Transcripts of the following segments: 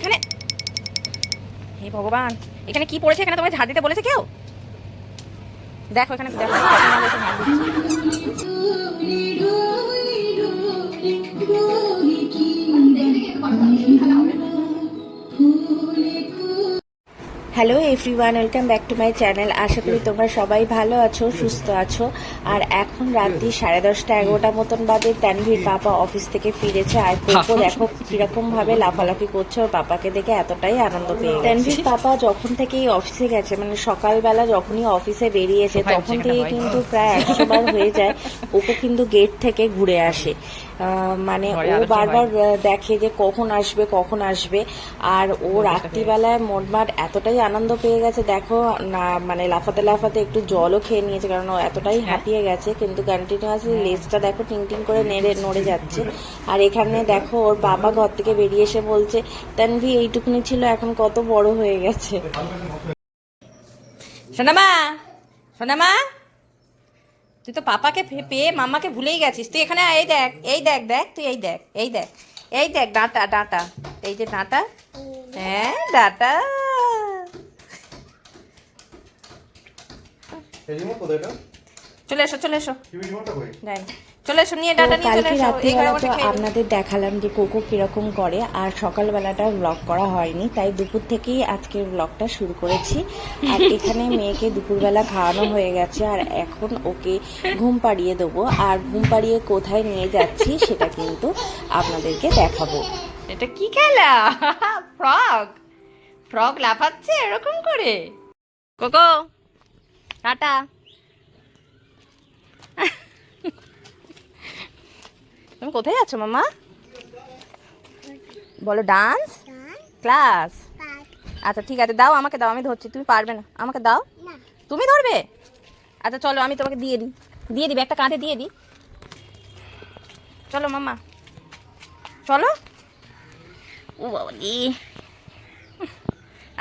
এখানে। হে ভগবান, এখানে কি পড়েছে? এখানে তোমাকে ঝাড় দিতে বলেছে কেউ? দেখো এখানে, দেখো। Hello everyone welcome back to my channel আশা করি তোমরা সবাই ভালো আছো সুস্থ আছো। আর এখন রাত্রি সাড়ে দশটা এগারোটা মতন বাদে তানভীর পাপা অফিস থেকে ফিরেছে। আর কোকো দেখো কীরকম ভাবে লাফালাফি করছে। ওর পাপাকে দেখে এতটাই আনন্দ পেয়ে তানভীর পাপা যখন থেকে এই অফিসে গেছে মানে সকালবেলা যখনই অফিসে বেরিয়েছে তখন থেকে কিন্তু প্রায় একশো বার হয়ে যায়। কোকো কিন্তু গেট থেকে ঘুরে আসে। মানে ও বারবার দেখে যে কখন আসবে কখন আসবে। আর ও রাত্রিবেলায় মোটমাট এতটাই আনন্দ পেয়ে গেছে। দেখো না মানে লাফাতে লাফাতে একটু জলও খেয়ে নিয়েছে কারণ ও এতটাই হ্যাঁ। হাঁপিয়ে গেছে কিন্তু কন্টিনিউয়াসলি লেজটা দেখো টিং টিং করে নেড়ে নড়ে যাচ্ছে। আর এখানে দেখো ওর বাবা ঘর থেকে বেরিয়ে এসে বলছে তানভি এইটুকুনি ছিল এখন কত বড় হয়ে গেছে। সোনামা সোনামা তুই তো পাপাকে পেয়ে মামাকে ভুলেই গেছিস। তুই এখানে এই দেখ এই দেখ দেখ তুই এই দেখ এই দেখ এই দেখ ডাঁটা ডাঁটা এই যে ডাঁটা হ্যাঁ ডাঁটা এই রিমোট কোথায় এটা? চলে এসো চলে এসো। যাই। চলে এসো নিয়ে ডাঁটা নিয়ে চলে কালকে এসো এই ঘরে তো আপনাদের দেখালাম যে কোকো কীরকম করে আর সকালবেলাটা ব্লগ করা হয়নি তাই দুপুর থেকেই আজকের ব্লগটা শুরু করেছি। আর এখানে মেয়েকে দুপুরবেলা খাওয়ানো হয়ে গেছে আর এখন ওকে ঘুম পাড়িয়ে দেবো। আর ঘুম পাড়িয়ে কোথায় নিয়ে যাচ্ছি সেটা কিন্তু আপনাদেরকে দেখাবো। এটা কি খেলা? ফ্রগ ফ্রগ লাফাচ্ছে এরকম করে? কোকো টাটা। তুমি কোথায় যাচ্ছ মামা? বলো ডান্স ক্লাস আচ্ছা ঠিক আছে দাও আমাকে দাও আমি ধরছি তুমি পারবে না। আমাকে দাও। তুমি ধরবে? আচ্ছা চলো আমি তোমাকে দিয়ে দিই। দিয়ে দিবি একটা কাঁধে দিয়ে দিই। চলো মামা। চলো। ও বাবা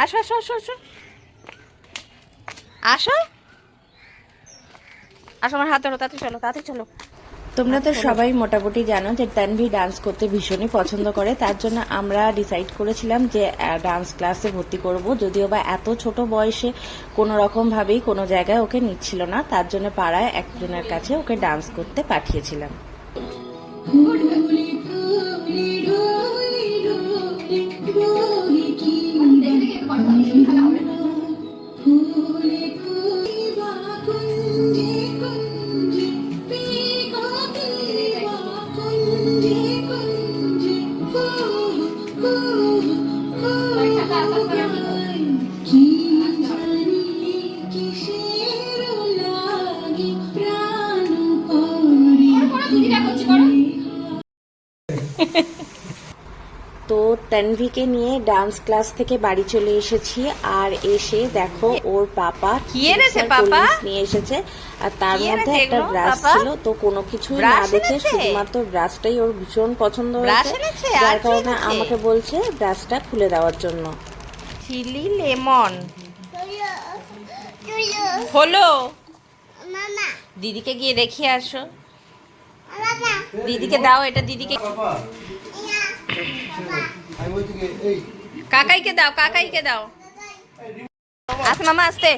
আসো আসো আসো আসো। আসো। আসো আমার হাত ধরো তাতে চলো তাতে চলো। তোমরা তো সবাই মোটামুটি জানো যে তানভি ডান্স করতে ভীষণই পছন্দ করে। তার জন্য আমরা ডিসাইড করেছিলাম যে ডান্স ক্লাসে ভর্তি করব। যদিও বা এত ছোট বয়সে কোনো রকম ভাবেই কোনো জায়গায় ওকে নিচ্ছিল না। তার জন্য পাড়ায় একজনের কাছে ওকে ডান্স করতে পাঠিয়েছিলাম। তো তানভিকে নিয়ে ডান্স ক্লাস থেকে বাড়ি চলে এসেছি। আর এসে দেখো ওর পাপা কি এনেছে পাপা? নিয়ে এসেছে। আর তার মধ্যে একটা ব্রাশ? ছিল তো কোনো কিছুই না দেখে শুধুমাত্র ব্রাশটাই ওর ভীষণ পছন্দ ব্রাশ হয়েছে। যার কারণে আমাকে বলছে ব্রাশটা খুলে দেওয়ার জন্য। Chilli lemon. হলো? দিদিকে গিয়ে দেখিয়ে আসো। দিদিকে দাও এটা দিদিকে বাবা আমি বলছি কি এই কাকাইকে দাও কাকাইকে দাও। আস মামা আসতে।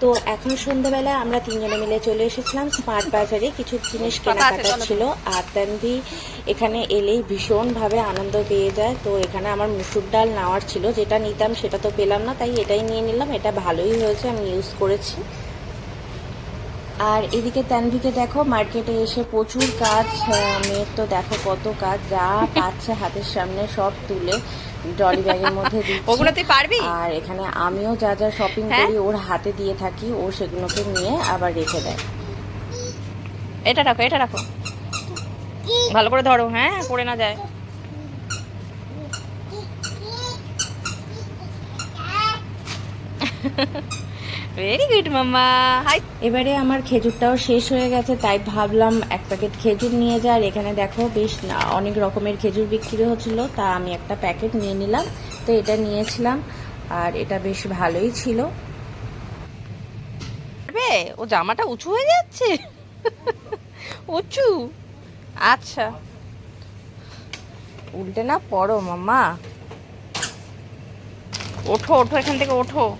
তো এখন সন্ধ্যাবেলা আমরা তিনজনে মিলে চলে এসেছিলাম স্মার্ট বাজারে। কিছু জিনিস কেনাকাটা ছিল। আর তানভি এখানে এলেই ভীষণভাবে আনন্দ পেয়ে যায়। তো এখানে আমার মুসুর ডাল নেওয়ার ছিল। যেটা নিতাম সেটা তো পেলাম না তাই এটাই নিয়ে নিলাম। এটা ভালোই হয়েছে আমি ইউজ করেছি। আর এদিকে তানভিকে দেখো মার্কেটে এসে প্রচুর কাজ মেয়ের তো দেখো কত কাজ যা পাচ্ছে হাতের সামনে সব তুলে ডলি ব্যাগের মধ্যে দিচ্ছে। ওগুলো তুই পারবি? আর এখানে আমিও যা যা শপিং হ্যাঁ? করি ওর হাতে দিয়ে থাকি ও সেগুলোকে নিয়ে আবার রেখে দেয়। এটা রাখো এটা রাখো। ভালো করে ধরো হ্যাঁ পড়ে না যায়। ভেরি গুড মাম্মা হাই এবারে আমার খেজুরটাও শেষ হয়ে গেছে তাই ভাবলাম এক প্যাকেট খেজুর নিয়ে যা আর এখানে দেখো বেশ না- অনেক রকমের খেজুর বিক্রি হচ্ছিল তা আমি একটা প্যাকেট নিয়ে নিলাম। তো এটা নিয়েছিলাম আর এটা বেশ ভালোই ছিল। ও জামাটা উঁচু হয়ে যাচ্ছে? উঁচু? আচ্ছা। উল্টে না পড়ো মাম্মা ওঠো ওঠো এখান থেকে ওঠো।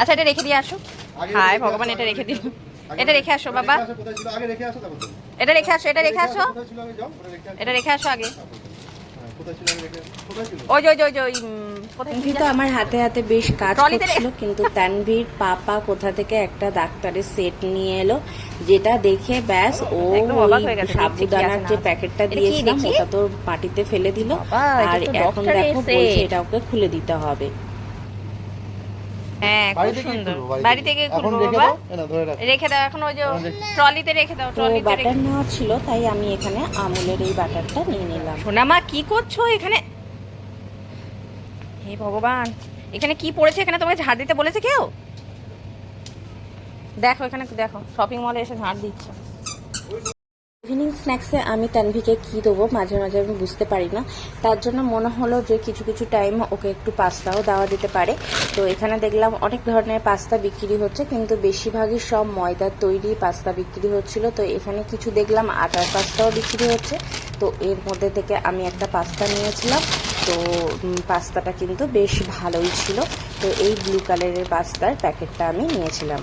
আচ্ছা এটা রেখে দিয়ে আসো। হায় ভগবান এটা রেখে দিল এটা রেখে আসো বাবা। এটা রেখে আসো এটা রেখে আসো। এটা রেখে আসো। আগে। হ্যাঁ? ওই ওই ওই ওই তানভি তো আমার হাতে হাতে বেশ কাজ করছিল কিন্তু তানভীর পাপা কোথা থেকে একটা ডাক্তারের সেট নিয়ে এলো যেটা দেখে ব্যাস ও হয়ে সাবুদানার যে প্যাকেটটা দিয়েছিলাম ওটা তো মাটিতে ফেলে দিল। আর এখন দেখো। বলছে এটা ওকে খুলে দিতে হবে। হ্যাঁ খুব সুন্দর। বাড়ি থেকে খুলবো রেখে বাবা। দাও। রাখো। এখন ওই যে ট্রলিতে রেখে দাও ট্রলিতে বাটার ছিল তাই আমি এখানে আমুলের এই বাটারটা নিয়ে নিলাম। সোনামা কি করছ এখানে? হে ভগবান এখানে কি পড়েছে? এখানে তোমাকে ঝাড় দিতে বলেছে কেউ? দেখো এখানে দেখো শপিং মলে এসে ঝাড় দিচ্ছে। ইভিনিং স্ন্যাক্সে আমি তানভিকে কি দেবো? মাঝে মাঝে আমি বুঝতে পারি না। তার জন্য মনে হলো যে কিছু কিছু টাইম ওকে একটু পাস্তাও দেওয়া যেতে পারে। তো এখানে দেখলাম অনেক ধরনের পাস্তা বিক্রি হচ্ছে, কিন্তু বেশিরভাগই সব ময়দার তৈরি পাস্তা বিক্রি হচ্ছিল। তো এখানে কিছু দেখলাম, আটার পাস্তাও বিক্রি হচ্ছে। তো এর মধ্যে থেকে আমি একটা পাস্তা নিয়েছিলাম। তো পাস্তাটা কিন্তু বেশ ভালোই ছিল। তো এই ব্লু কালারের পাস্তার প্যাকেটটা আমি নিয়েছিলাম।